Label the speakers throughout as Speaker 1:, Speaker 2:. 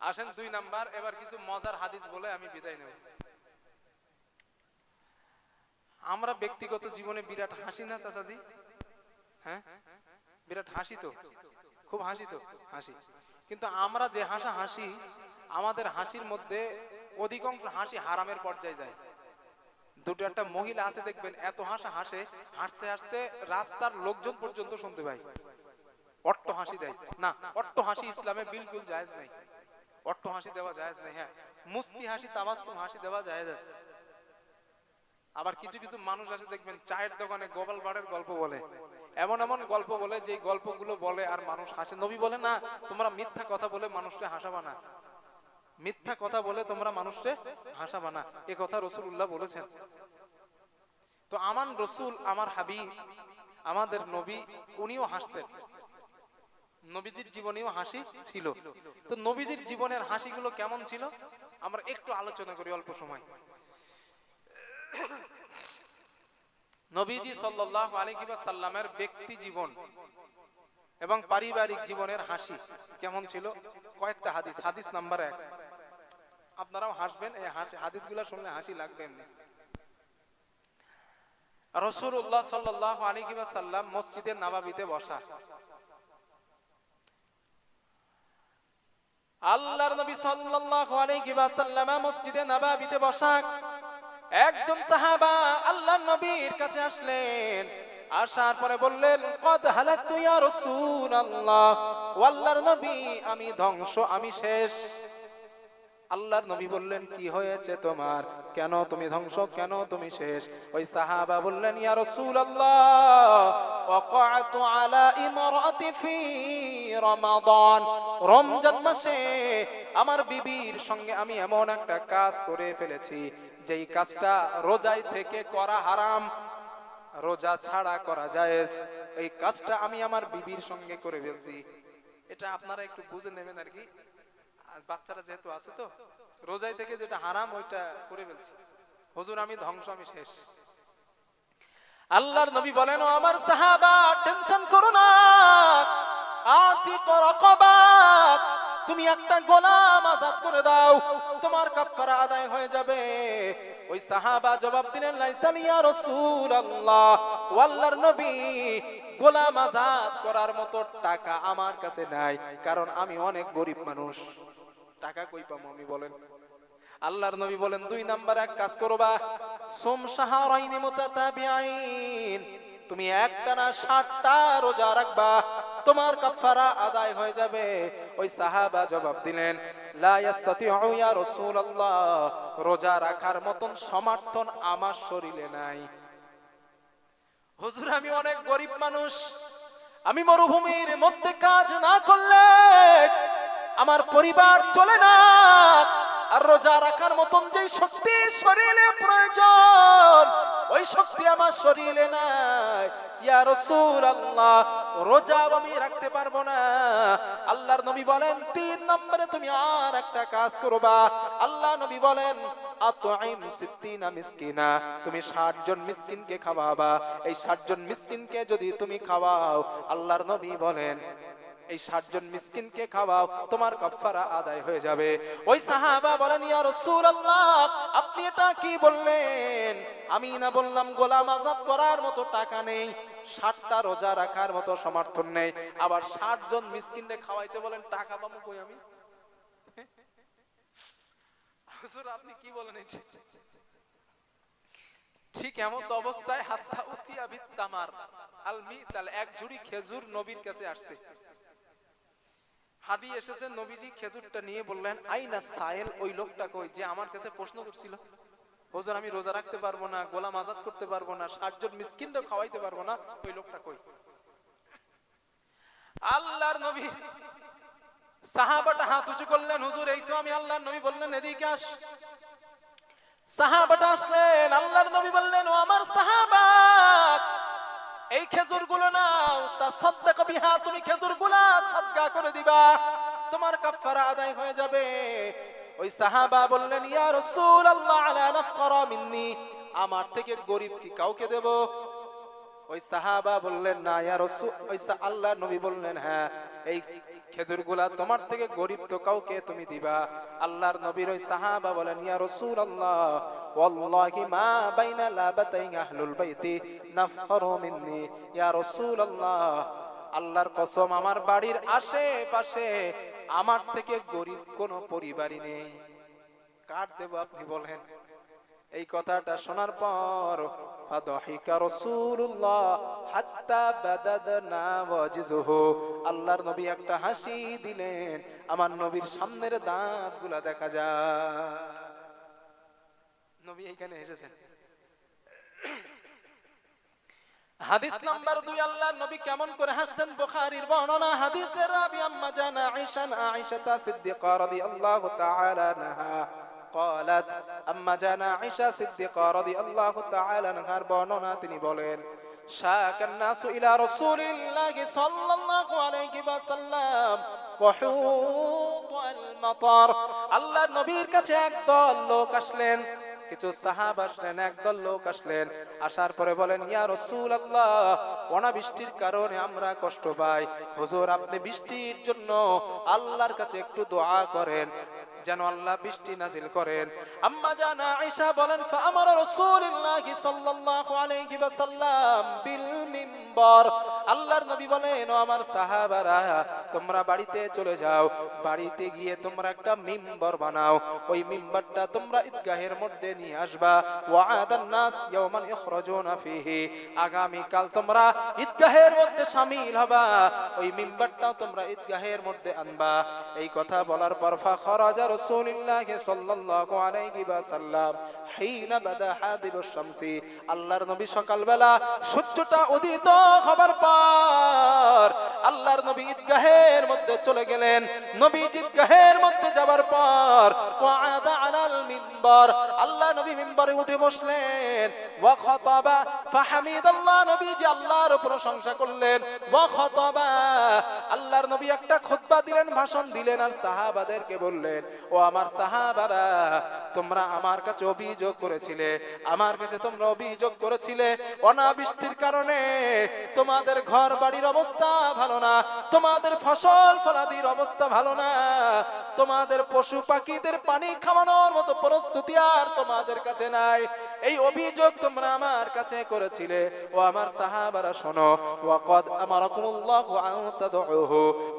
Speaker 1: আসেন দুই নাম্বার, এবার কিছু মজার হাদিস বলে আমি বিদায় নেব। আমরা ব্যক্তিগত জীবনে বিরাট হাসি না, চাচাজি? হ্যাঁ? বিরাট হাসি তো? খুব হাসি তো? হাসি। কিন্তু আমরা যে হাসা হাসি, আমাদের হাসির মধ্যে অধিকাংশ হাসি হারামের পর্যায়ে যায়। দুটো একটা মহিলা আছে, দেখবেন, এত হাসা হাসে, হাসতে হাসতে রাস্তার লোকজন পর্যন্ত শুনতে পাই অট্ট হাসি দেয়। না অট্ট হাসি ইসলামে বিলকুল জায়েজ নাই। অট্ট হাসি দেওয়া জায়েজ নাই হ্যাঁ। মুস্তি হাসি তাবাসসুম হাসি দেওয়া জায়েজ আছে। আবার কিছু কিছু মানুষ আছে, দেখবেন, চায়ের দোকানে গোপাল বাড়ের গল্প বলে। এমন এমন গল্প বলে যে গল্পগুলো বলে আর মানুষ হাসে। নবী বলে, না, তোমরা মিথ্যা কথা বলে মানুষকে হাসাবা না। মিথ্যা কথা বলে তোমরা মানুষকে হাসাবা না। এ কথা রসুল্লাহ বলেছেন। তো আমার রসুল, আমার হাবিব, আমাদের নবী, উনিও হাসতেন। নবীজির জীবনেও হাসি ছিল। তো নবীজির জীবনের হাসিগুলো কেমন ছিল? আমরা একটু আলোচনা করি অল্প সময়। নবীজি সাল্লাল্লাহু আলাইহি ওয়াসাল্লামের ব্যক্তি জীবন এবং পারিবারিক জীবনের হাসি কেমন ছিল? কয়েকটা হাদিস। হাদিস নাম্বার এক। আপনারাও হাসবেন, এই হাসি শুনলে হাসি লাগবে এমনি। রসুল্লাহ সাল্লাহ আলাইহি ওয়াসাল্লাম মসজিদের নাবাবিতে বসা। আল্লাহর নবী সাল্লাল্লাহু আলাইহি ওয়াসাল্লাম মসজিদে নববীতে বসাক। একজন সাহাবা আল্লাহর নবীর কাছে আসলেন। আসার পরে বললেন, কদ হালাকতু ইয়া রাসূলুল্লাহ? ওয়াল্লাহর নবী, আমি ধ্বংস, আমি শেষ। আল্লাহর নবী বললেন, কি হয়েছে তোমার? কেন তুমি ধ্বংস? কেন তুমি শেষ? ওই সাহাবা বললেন, ইয়া রাসূলুল্লাহ ওয়াকাতু আলা ইমরাতি ফি রমাদান। রমজান মাসে আমার বিবির সঙ্গে আমি এমন একটা কাজ করে ফেলেছি, যেই কাজটা রোজাই থেকে করা হারাম, রোজা ছাড়া করা জায়েজ। এই কাজটা আমি আমার বিবির সঙ্গে করে ফেলছি। এটা আপনারা একটু বুঝে নেবেন আর কি। বাচ্চারা যেহেতু আছে তো, রোজাই থেকে যেটা হারাম ওইটা করে ফেলছি। হুজুর, আমি ধ্বংস, আমি শেষ। আল্লাহর নবী বলেন আমার সাহাবা, টেনশন করো না। আতিক রাকাবা, তুমি একটা গোলাম আজাদ করে দাও। তোমার কাফারা আদায় হয়ে যাবে। ওই সাহাবা জবাব দিলেন লাইসান ইয়া রাসূলুল্লাহ। ও নবী, গোলাম আজাদ করার মতো টাকা আমার কাছে নাই, কারণ আমি অনেক গরিব মানুষ। টাকা কই পাবো আমি বলেন। আল্লাহর নবী বলেন, দুই নাম্বার এক কাজ করবা সোম সাহারাইনি মুতাতাবিআইন। তুমি একটানা ষাটটা রোজা রাখবা, তোমার কাফারা আদায় হয়ে যাবে। ওই সাহাবা জবাব দিলেন, লা ইয়াস্তাতিউ ইয়া রাসূলুল্লাহ, রোজা রাখার মতন সমর্থন আমার শরীরে নাই। হুজুর, আমি অনেক গরিব মানুষ। আমি মরুভূমির মধ্যে কাজ না করলে আমার পরিবার চলে না। আর রোজা রাখার মতন যে শক্তি শরীরে প্রয়োজন, ওই শক্তি আমার শরীরে নাই। আমি রাখতে পারব না। আল্লাহর নবী বলেন, তিন নম্বরে তুমি আর একটা কাজ করবা। আল্লাহ নবী বলেন তুমি 60 জন মিসকিনকে খাওয়াবা। এই 60 জন মিসকিনকে যদি তুমি খাওয়াও, আল্লাহর নবী বলেন এই ষাট জন মিসকিনকে খাওয়াও, তোমার কাফারা আদায় হয়ে যাবে। ওই সাহাবা বলেন, ইয়া রাসূলুল্লাহ, আপনি এটা কি বললেন? আমি না বললাম, গোলাম আজাদ করার মতো টাকা নেই ষাটটা রোজা রাখার মতো সমর্থন নেই। আবার ষাট জন মিসকিনকে খাওয়াইতে বলেন, টাকা পাবো কই আমি? হুজুর, আপনি কি বলেন এটা? ঠিক এমন তো অবস্থায় হাত্তা উতিয়া বিত্তামার আল মিতাল এক ঝুড়ি খেজুর নবীর কাছে আসছে। হাদি এসেছে, নবীজি খেজুরটা নিয়ে বললেন আইনা সায়েল, ওই লোকটা কই যে আমার কাছে প্রশ্ন করছিল? হুজুর, আমি রোজা রাখতে পারব না, গোলাম আজাদ করতে পারব না ষাটজন মিসকিনও খাওয়াইতে পারব না, ওই লোকটা কই? আল্লাহর নবী সাহাবাটা হাত উঁচু করলেন, হুজুর, এই তো আমি আল্লাহর নবী বললেন, এদিকে আস। সাহাবাটা আসলেন, আল্লাহর নবী বললেন, ও আমার সাহাবা এই খেজুরগুলো নাও, তা সদ্দা বিহা, তুমি খেজুরগুলা সদকা করে দিবা। তোমার কাফারা আদায় হয়ে যাবে। ওই সাহাবা বললেন, ইয়া রাসূলুল্লাহ, আলা নাফকারা মিন্নি, আমার থেকে গরিব কি কাউকে দেব? ওই সাহাবা বললেন, না, ইয়া রাসূল ওই আল্লাহ নবী বললেন হ্যাঁ এই খেজুরগুলা তোমার থেকে গরিব তো কাউকে তুমি দিবা। আল্লাহর নবীর ওই সাহাবা বলেন, ইয়া রাসূলুল্লাহ, ওয়াল্লাহি মা বাইনা লাবাতাইন আহলুল বাইতি, নাফখারু মিন্নি। ইয়া রাসূলুল্লাহ, আল্লাহর কসম, আমার বাড়ির আশেপাশে আমার থেকে গরিব কোনো পরিবারই নেই। কার দেব আপনি বলেন? এই কথাটা শোনার পর আল্লাহর নবী একটা হাসি দিলেন, আমার নবীর সামনের দাঁতগুলা দেখা যায় নবী এখানে এসেছেন। হাদিস নাম্বার দুই, আল্লাহ নবী কেমন করে হাসতেন বুখারীর বর্ণনা হাদিসের রাবি আম্মা জানা আয়েশা আয়েশা সিদ্দিকা রাদিয়াল্লাহু তাআলা আনহা। قالت আম্মা জানা আয়েশা সিদ্দিকা রাদিয়াল্লাহু তাআলা আনহার বর্ণনা তিনি বলেন شاك الناس إلى رسول الله صلى الله عليه وسلم قحوط المطر আল্লাহর নবীর কাছে একদল লোক আসলেন কিছু সাহাব আসলেন একদল লোক আসলেন আসার পরে বলেন ইয়া রসুল আল্লাহ অনাবৃষ্টির কারণে আমরা কষ্ট পাই হুজুর আপনি বৃষ্টির জন্য আল্লাহর কাছে একটু দোয়া করেন যেন আল্লাহ বৃষ্টি নাজিল করেন। আম্মা জানা আয়েশা বলেন ফামার রাসূলুল্লাহ সাল্লাল্লাহু আলাইহি ওয়াসাল্লাম বিল মিম্বার। আল্লাহর নবী বলেন, ও আমার সাহাবারা, তোমরা বাড়িতে চলে যাও। বাড়িতে গিয়ে তোমরা একটা মিম্বর বানাও। ওই মিম্বরটা তোমরা ঈদগাহের মধ্যে নিয়ে আসবা। ওয়াদান নাস ইয়াওমান ইখরাজুনা ফিহি। আগামী কাল তোমরা ঈদগাহের মধ্যে শামিল হবা। ওই মিম্বরটাও তোমরা ঈদগাহের মধ্যে আনবা। এই কথা বলার পর ফাখরাজা রাসূলুল্লাহ সাল্লাল্লাহু আলাইহি ওয়াসাল্লাম হিনা বাদা হাদিবুশ শামসি, আল্লাহর নবী সকালবেলা সূর্যটা উদিত হবার পর আল্লাহর নবী ঈদগাহের মধ্যে চলে গেলেন। নবী ঈদগাহের মধ্যে যাবার পর কাআদা আলাল মিম্বার, আল্লাহ নবী মিম্বরে উঠে বসলেন। ওয়া খাতাবা অনাবৃষ্টির কারণে তোমাদের ঘর বাড়ির অবস্থা ভালো না, তোমাদের ফসল ফলাদির অবস্থা ভালো না, তোমাদের পশু পাখিদের পানি খাওয়ানোর মতো প্রস্তুতি আর তোমাদের কাছে নাই। এই অভিযোগ তোমরা আমার কাছে করেছিলে। ও আমার সাহাবারা শোনো, ওয়াকাদ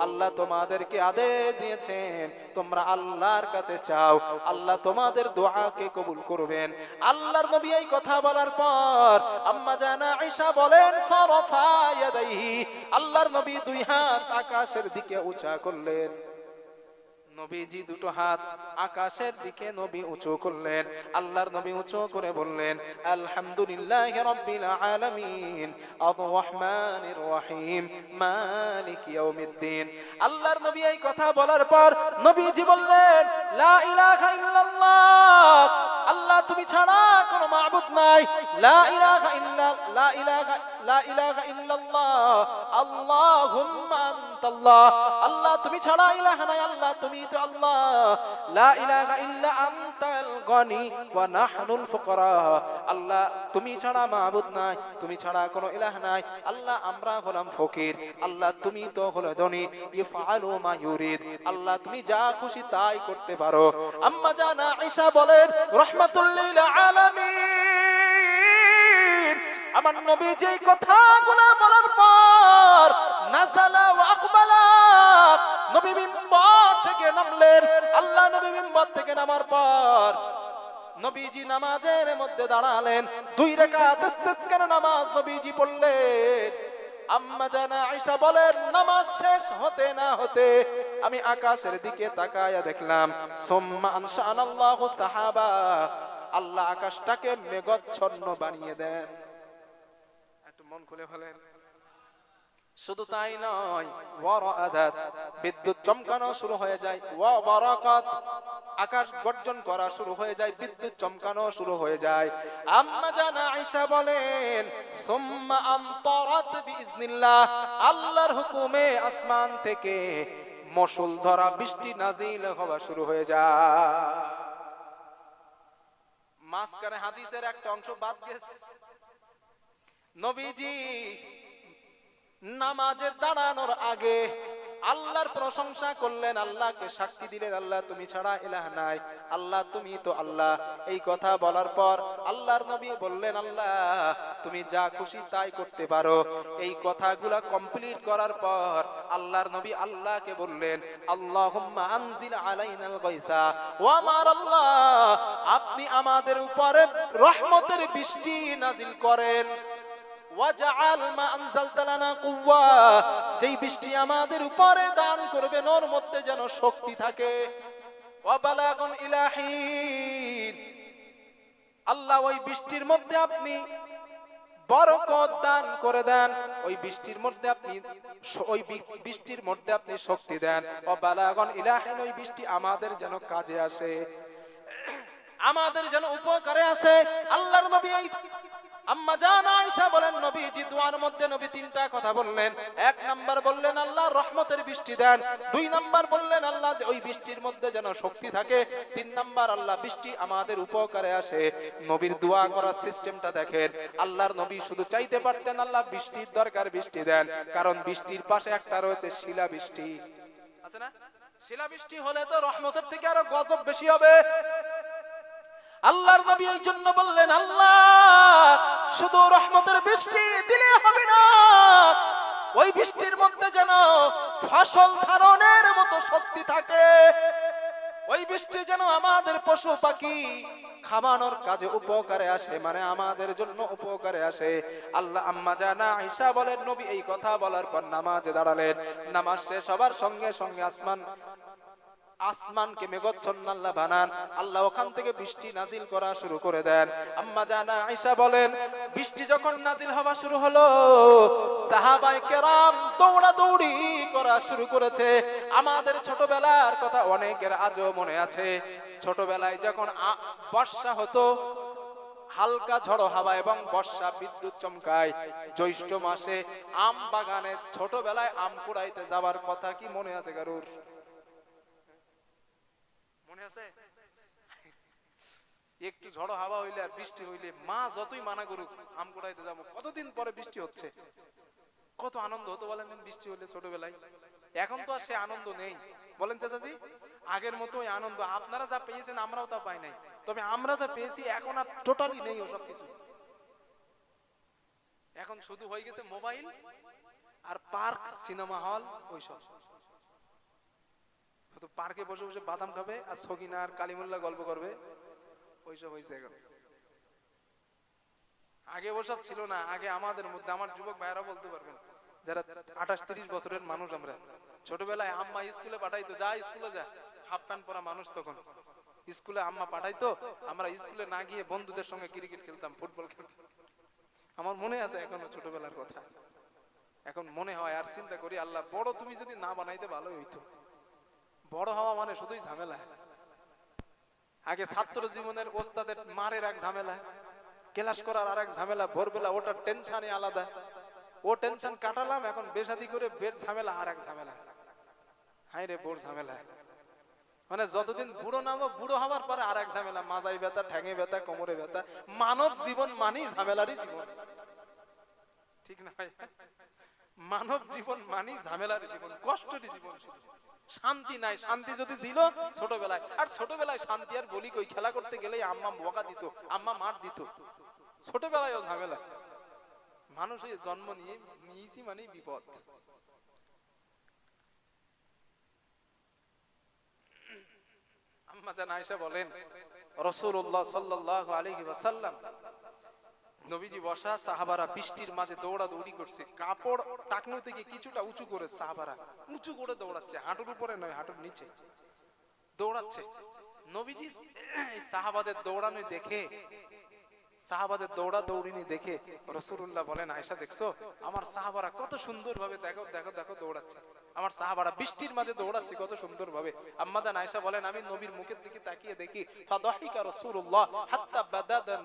Speaker 1: আল্লাহ তোমাদেরকে আদেশ দিয়েছেন, তোমরা আল্লাহর কাছে চাও, আল্লাহ তোমাদের দোয়াকে কবুল করবেন। আল্লাহর নবী এই কথা বলার পর আম্মা জানা আয়েশা বলেন, ফারাফা ইয়াদাইহি আল্লাহর নবী দুই হাত আকাশের দিকে উঁচা করলেন। নবীজি দুটো হাত আকাশের দিকে নবী উঁচু করলেন, আল্লাহর নবী উঁচু করে বললেন, আলহামদুলিল্লাহ রাব্বিল আলামিন আর রহমানির রহিম, মালিক ইয়াউমিদ্দিন। আল্লাহর নবী এই কথা বলার পর নবীজি বললেন, লা ইলাহা ইল্লাল্লাহ। আল্লাহ, তুমি ছাড়া কোনো মাবুদ নাই। আল্লাহ, তুমি ছাড়া ইলাহা নাই, আল্লাহ, তুমি তো আল্লাহ। আল্লাহ, তুমি ছাড়া মাবুদ নাই, তুমি ছাড়া কোনো ইলাহ নাই। আল্লাহ, আমরা হলাম ফকির। আল্লাহ, তুমি তো হলো ধনী। আল্লাহ, তুমি যা খুশি তাই করতে পারো। আম্মা জানা ঈশা বলেন রাহমাতুল লিল আলামিন। আমার নবী যে কথাগুলো বলার পর নাজালা ওয়া আকবালা নবী মিম্বর থেকে নামলেন। আল্লাহ নবী মিম্বর থেকে নামার পর নবীজি নামাজের মধ্যে দাঁড়ালেন। দুই ইস্তেসকার নামাজ নবীজি পড়লেন? আম্মা জানা আয়েশা বলেন, নামাজ শেষ হতে না হতে আমি আকাশের দিকে তাকায়া দেখলাম, সুম্মা আনশাআনাল্লাহু সাহাবা। আল্লাহ আকাশটাকে মেঘচ্ছন্ন বানিয়ে দেন। একটু মন খুলে ফেলেন শুধু তাই নয় বিদ্যুৎ চমকানো শুরু হয়ে যায় আকাশ গর্জন করা শুরু হয়ে যায়, বিদ্যুৎ চমকানো শুরু হয়ে যায়। আম্মা জানা আয়েশা বলেন আল্লাহর হুকুমে আসমান থেকে মশুল ধরা, বৃষ্টি নাজিল হওয়া শুরু হয়ে যায়। মাঝখানে হাদিসের একটা অংশ বাদ গেছে। নবীজি নামাজে দাঁড়ানোর আগে আল্লাহর প্রশংসা করলেন, আল্লাহকে সাক্ষী দিলেন, আল্লাহ তুমি ছাড়া ইলাহ নাই, আল্লাহ তুমি তো আল্লাহ। এই কথা বলার পর আল্লাহর নবী বললেন, আল্লাহ তুমি যা খুশি তাই করতে পারো। এই কথাগুলা কমপ্লিট করার পর আল্লাহর নবী আল্লাহকে বললেন, আল্লাহুম্মা আনজিল আলাইনাল গায়সা ও আমার আল্লাহ, আপনি আমাদের উপরে রহমতের বৃষ্টি নাজিল করেন। যেই বৃষ্টি আমাদের উপরে দান করবেন ওর মধ্যে যেন শক্তি থাকে। আল্লাহ ওই বৃষ্টির মধ্যে আপনি বরকত দান করে দেন। ওই বৃষ্টির মধ্যে আপনি ওই বৃষ্টির মধ্যে আপনি শক্তি দেন। ও বালাগন ইলাহিন ওই বৃষ্টি আমাদের যেন কাজে আসে। আমাদের যেন উপকারে আসে। আল্লাহর নবী আম্মা জান আয়েশা বলেন, নবীজি মধ্যে নবী তিনটা কথা বললেন। এক নাম্বার বললেন, আল্লাহ রহমতের বৃষ্টি দেন। দুই নাম্বার বললেন, আল্লাহ যে ওই বৃষ্টির মধ্যে যেন শক্তি থাকে। তিন নাম্বার, আল্লাহ বৃষ্টি আমাদের উপকারে আসে। নবীর দোয়া করার সিস্টেমটা দেখেন। আল্লাহর নবী শুধু চাইতে পারতেন, আল্লাহ বৃষ্টির দরকার বৃষ্টি দেন। কারণ বৃষ্টির পাশে একটা রয়েছে শিলা বৃষ্টি। আছে না? শিলা বৃষ্টি হলে তো রহমতের থেকে আরও গজব বেশি হবে। আল্লাহর নবী এই জন্য বললেন, আল্লাহ, শুধু রহমতের বৃষ্টি দিলে হবে না। ওই বৃষ্টির মধ্যে যেন ফসল ধারণের মতো শক্তি থাকে। ওই বৃষ্টি যেন আমাদের পশু পাখি খাওয়ানোর কাজে উপকারে আসে মানে আমাদের জন্য উপকারে আসে। আল্লাহ আম্মা জানা আয়েশা বলেন, নবী এই কথা বলার পর নামাজে দাঁড়ালেন। নামাজ শেষ সবার সঙ্গে সঙ্গে আসমান আসমানকে মেঘচ্ছন্ন আল্লাহ বানান। আল্লাহ ওখান থেকে বৃষ্টি নাজিল করা শুরু করে দেন। আম্মা জানা আয়েশা বলেন, বৃষ্টি যখন নাজিল হওয়া শুরু হলো সাহাবাই কেরাম দৌড়া দৌড়ি করা শুরু করেছে। আমাদের ছোটবেলার কথা অনেকের আজও মনে আছে। ছোটবেলায় যখন বর্ষা হতো, হালকা ঝড়ো হাওয়া এবং বর্ষা বিদ্যুৎ চমকায়। জ্যৈষ্ঠ মাসে আম বাগানে ছোটবেলায় আম কুড়াইতে যাওয়ার কথা কি মনে আছে কারুর মনে আছে একটু ঝড়ো হাওয়া হইলে আর বৃষ্টি হইলে মা যতই মানা করুক, আম কুড়াইতে যাব। কতদিন পরে বৃষ্টি হচ্ছে? কত আনন্দ হতো বলেন বৃষ্টি হলে ছোটবেলায়? এখন তো আর সে আনন্দ নেই। বলেন চাচাজি, আগের মতো আনন্দ। আপনারা যা পেয়েছেন, আমরাও তা পাই নাই। তবে আমরা যা পেয়েছি, এখন আর টোটালি নেই ওসব কিছু। এখন শুধু হয়ে গেছে মোবাইল আর পার্ক, সিনেমা হল, ওইসব। পার্কে বসে বসে বাদাম খাবে আর সকিনা আর কালিমুল্লাহ গল্প করবে। ওইসব হয়েছে এখন আগে ওসব ছিল না, আগে আমাদের মধ্যে, আমার যুবক ভাইরা বলতে পারবেন, যারা আঠাশ তিরিশ বছরের মানুষ আমরা। ছোটবেলায় আম্মা স্কুলে পাঠাইতো, যা স্কুলে যা, হাফ প্যান্ট পরা মানুষ তখন। স্কুলে আম্মা পাঠাইতো, আমরা স্কুলে না গিয়ে বন্ধুদের সঙ্গে ক্রিকেট খেলতাম, ফুটবল খেলতাম। আমার মনে আছে এখনও ছোটবেলার কথা। এখন মনে হয়, আর চিন্তা করি, আল্লাহ, বড় তুমি যদি না বানাইতে ভালোই হইতো। বড় হওয়া মানে শুধুই ঝামেলা। আগে ছাত্র জীবনের ওস্তাদের মারের এক ঝামেলা, ক্লাস করার আর এক ঝামেলা, ভোরবেলা ওটার টেনশনই আলাদা। ও টেনশন কাটালাম, এখন বেসাদি করে বের ঝামেলা আর এক ঝামেলা। হাই রে বোর ঝামেলা। মানে যতদিন বুড়ো নামো বুড়ো হওয়ার পরে আর এক ঝামেলা মাজাই ব্যথা, ঠ্যাঙে ব্যথা, কোমরে ব্যথা। মানব জীবন মানেই ঝামেলারই জীবন। ঠিক না মানব জীবন মানেই ঝামেলার জীবন, কষ্টেরই জীবন শুধু। শান্তি নাই, শান্তি যদি ছিল ছোটবেলায়। আর ছোটবেলায় শান্তি আর বলি কই, খেলা করতে গেলেই আম্মা বকা দিত, আম্মা মার দিত। ছোটবেলায়ও ঝামেলা। মানুষ এই জন্ম নিয়ে নিয়েছি মানেই বিপদ। আম্মা জান আয়েশা বলেন, রাসূলুল্লাহ সাল্লাল্লাহু আলাইহি ওয়াসাল্লাম নবীজি বসা, সাহাবারা বৃষ্টির মাঝে দৌড়া দৌড়ি করছে। কাপড় টাকনু থেকে কিছুটা উঁচু করে সাহাবারা উঁচু করে দৌড়াচ্ছে। হাঁটুর উপরে নয়, হাঁটুর নিচে দৌড়াচ্ছে। নবীজি সাহাবাদের দৌড়ানো দেখে সাহাবাদের দৌড়া দৌড়িনি দেখে রসুল্লাহ বলেন আয়সা দেখছ? আমার সাহাবারা কত সুন্দর ভাবে দেখো দেখো দেখো দৌড়াচ্ছে। আমার সাহাবারা বৃষ্টির মাঝে দৌড়াচ্ছে কত সুন্দর ভাবে আম্মাজান আয়সা বলেন, আমি নবীর মুখের দিকে তাকিয়ে দেখি, ফাদাহিকা রাসূলুল্লাহ, হাত্তা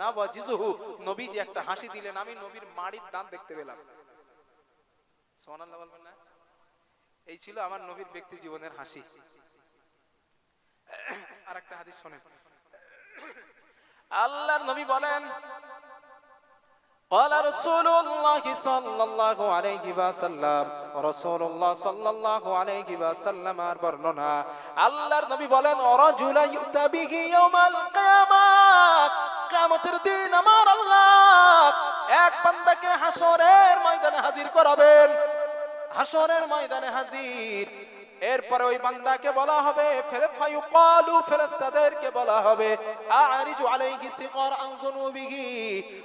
Speaker 1: নাওয়াজিজুহু। নবীজি একটা হাসি দিলেন, আমি নবীর মাড়ির দেখতে পেলাম। সুবহানাল্লাহ বলবেন না? এই ছিল আমার নবীর ব্যক্তি জীবনের হাসি। আরেকটা হাদিস শোনেন। আল্লাহর নবী বলেন قال رسول الله صلى الله عليه وسلم رسول الله صلى الله عليه وسلم আর বর্ণনা আল্লাহর নবী বলেন রাজুলা ইউতা বিহি ইয়াউমাল কিয়ামাহ কিয়ামতের দিন আমার আল্লাহ এক বান্দাকে হাসরের ময়দানে হাজির করাবেন হাসরের ময়দানে হাজির এরপরে ওই বান্দাকে বলা হবে ফেরেফায়ু কালু ফেরেশতাদেরকে বলা হবে, আরিজু আলাইহি সিগার আন যুনুবিহি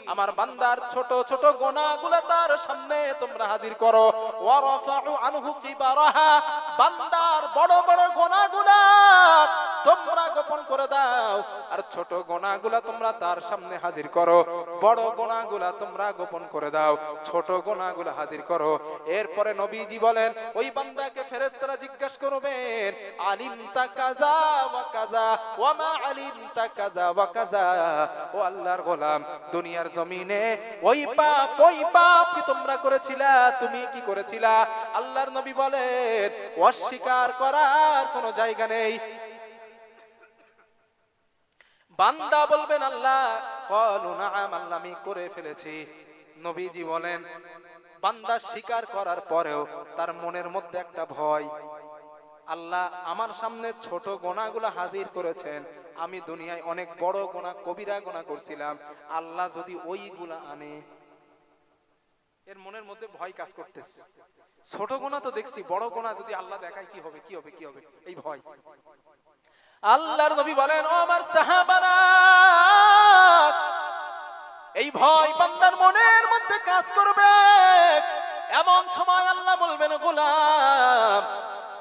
Speaker 1: আমার বান্দার ছোট ছোট গুনাহগুলো তার সামনে তোমরা হাজির করো ওয়া রাফাউ আনহু কিবারাহা বান্দার বড় বড় করে দাও। আর ছোট গোনাগুলা তোমরা তার সামনে হাজির করো। বড় গোনাগুলা তোমরা গোপন করে দাও। ছোট গোনাগুলা হাজির করো। এরপরে নবীজি বলেন, ওই বান্দাকে ফেরেশতারা জিজ্ঞাসা করবেন, আলিমতা কাযা ওয়া কাযা? ওয়া মা আলিমতা কাযা ওয়া কাযা? ও আল্লাহর গোলাম, দুনিয়ার জমিনে ওই পাপ ওই পাপ কি তোমরা করেছিলা? তুমি কি করেছিলা? আল্লাহর নবী বলেন, অস্বীকার করার কোনো জায়গা নেই। বান্দা বলবেন, আল্লাহ আমি করে ফেলেছি। নবীজি বলেন, বান্দা স্বীকার করার পরেও তার মনের মধ্যে একটা ভয়, আল্লাহ আমার সামনে ছোট গোনাগুলো হাজির করেছেন। আমি দুনিয়ায় অনেক বড় গোনা, কবিরা গোনা করছিলাম। আল্লাহ যদি ওইগুলা আনে, এর মনের মধ্যে ভয় কাজ করতেছে। ছোট গোনা তো দেখছি, বড় গোনা যদি আল্লাহ দেখায়, কি হবে কি হবে কি হবে? এই ভয়। আল্লাহর নবী বলেন, ও আমার সাহাবারা, এই ভয় বান্দার মনের মধ্যে কাজ করবে। এমন সময় আল্লাহ বলবেন, গোলাম,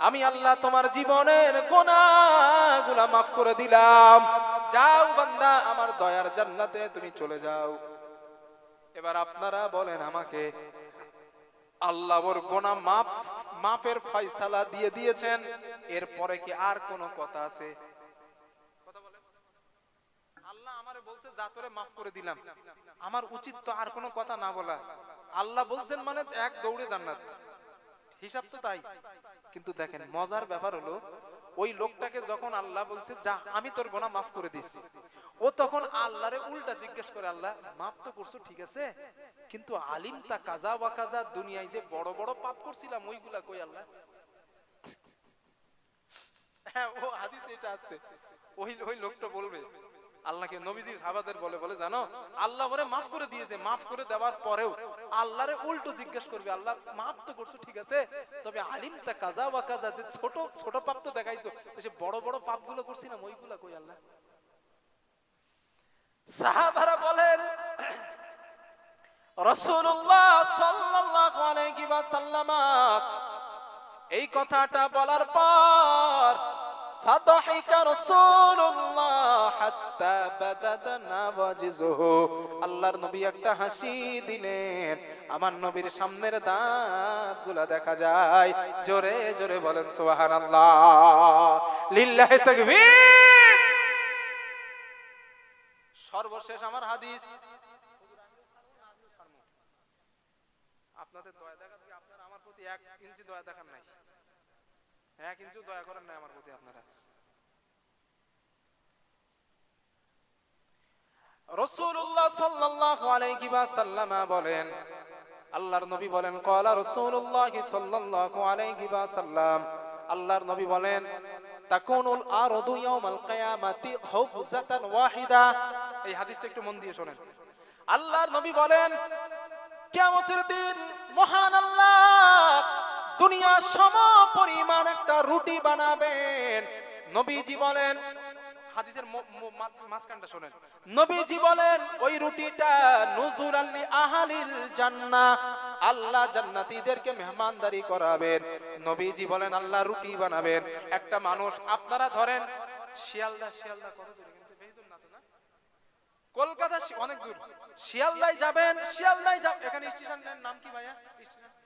Speaker 1: আমি আল্লাহ তোমার জীবনের গোনাগুলা মাফ করে দিলাম। যাও বান্দা, আমার দয়ার জান্নাতে তুমি চলে যাও। এবার আপনারা বলেন আমাকে, আল্লাহ ওর গোনা মাপ মাপের ফয়সালা দিয়ে দিয়েছেন। এরপরে কি আর কোনো কথা আছে কথা বলেন। আল্লাহ আমারে বলছে মাফ করে দিলাম। আমার উচিত তো আর কোনো কথা না বলা। আল্লাহ বলছেন মানে এক দৌড়ে জান্নাত। হিসাব তো তাই। কিন্তু দেখেন, মজার ব্যাপার হলো, ওই লোকটাকে যখন আল্লাহ বলছে, যা, আমি তোর গোনা মাফ করে দিচ্ছি ও তখন আল্লাহরে উল্টা জিজ্ঞেস করে, আল্লাহ, মাফ তো করছ, ঠিক আছে? কিন্তু আলিম তা কাজা বা কাজা, দুনিয়ায় যে বড় বড় পাপ করছিলাম, ওইগুলা কই আল্লাহ? হ্যাঁ ও হাদিসে এটা আছে। ওই ওই লোকটা বলবে আল্লাহকে নবীজির সাহাবাদের বলে বলে জানো, আল্লাহ ওরে মাফ করে দিয়েছে, মাফ করে দেওয়ার পরেও আল্লাহরে উল্টো জিজ্ঞেস করবে, আল্লাহ মাফ তো করছ, ঠিক আছে, তবে আলিম তা কাজা বা কাজা, যে ছোট ছোট পাপ তো দেখাইছো সে বড় বড় পাপগুলো করছিলাম ওইগুলা কই আল্লাহ? সাহাবারা বলেন, রাসূলুল্লাহ সাল্লাল্লাহু আলাইহি ওয়াসাল্লাম, এই কথাটা বলার পর فضحك رسول الله حتى بدت نواجزه আল্লাহর নবী একটা হাসি দিলেন আমার নবীর সামনের দাঁতগুলা দেখা যায় জোরে জোরে বলেন সুবহানাল্লাহ লিল্লাহি তাকবীর সর্বশেষ আমার হাদিস আপনাদের দয়া দেখা কি আপনারা আমার প্রতি এক ইঞ্চি দয়া দেখান নাই এক ইঞ্চি দয়া করেন নাই আমার প্রতি আপনারা। রসুল্লাহ সাল্লাল্লাহু আলাইহি ওয়াসাল্লাম বলেন, আল্লাহর নবী বলেন, ক্বালা রাসূলুল্লাহ সাল্লাল্লাহু আলাইহি ওয়াসাল্লাম। আল্লাহর নবী বলেন, তাকুনুল আরদু ইয়াউমাল কিয়ামাতি ওয়াহিদা। এই হাদিসটা একটু মন দিয়ে শুনেন। আল্লাহর নবী বলেন, কিয়ামতের দিন মহান আল্লাহ দুনিয়া সম পরিমাণ একটা রুটি বানাবেন। নবীজি বলেন ওই রুটিটা আল্লাহ মেহমানদারি করাবেন। আল্লাহ রুটি বানাবেন। একটা মানুষ, আপনারা ধরেন, শিয়ালদা শিয়ালদা কলকাতা অনেক দূর। শিয়ালদায় যাবেন, শিয়ালদায় যাব এখানে স্টেশনের নাম কি ভাইয়া? স্টেশন?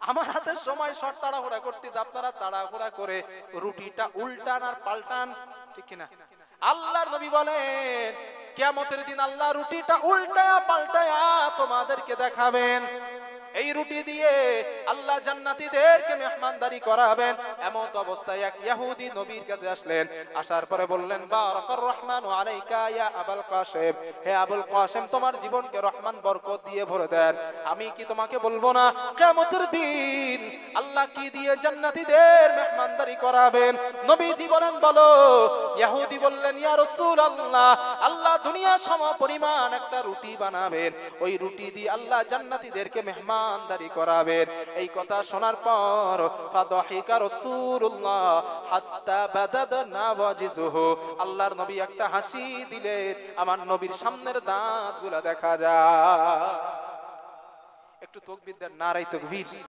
Speaker 1: আমার হাতে সময় শর্ট, তাড়াহুড়া করতেছে। আপনারা তাড়াহুড়া করে রুটিটা উল্টান আর পাল্টান, ঠিক কিনা? আল্লাহর নবী বলেন, কিয়ামতের দিন আল্লাহ রুটিটা উল্টায়া পাল্টায়া তোমাদেরকে দেখাবেন। এই রুটি দিয়ে আল্লাহ জান্নাতীদেরকে মেহমানদারি করাবেন। এমন অবস্থায় এক ইহুদি নবীর কাছে আসলেন। আসার পরে বললেন, বারাকার রহমান আলাইকা ইয়া আবুল কাসেম হে আবুল কাসেম তোমার জীবনকে রহমান বরকত দিয়ে ভরে দেন। আমি কি তোমাকে বলব না, কিয়ামতের দিন আল্লাহ কি দিয়ে জান্নাতীদের মেহমানদারি করাবেন? নবীজি বলেন বলো ইহুদি বললেন, ইয়া রাসূলুল্লাহ আল্লাহ দুনিয়া সম পরিমাণ একটা রুটি বানাবেন। ওই রুটি দিয়ে আল্লাহ জান্নাতীদেরকে মেহমানদারি করাবেন। এই কথা শোনার পর, ফাদহিকা রাসূলুল্লাহ হাত্তা বাদাদনা ওয়াজিজুহু। আল্লাহর নবী একটা হাসি দিলেন, আমার নবীর সামনের দাঁতগুলো দেখা যায়। একটু তকবীর দেন নারাই তকবীর।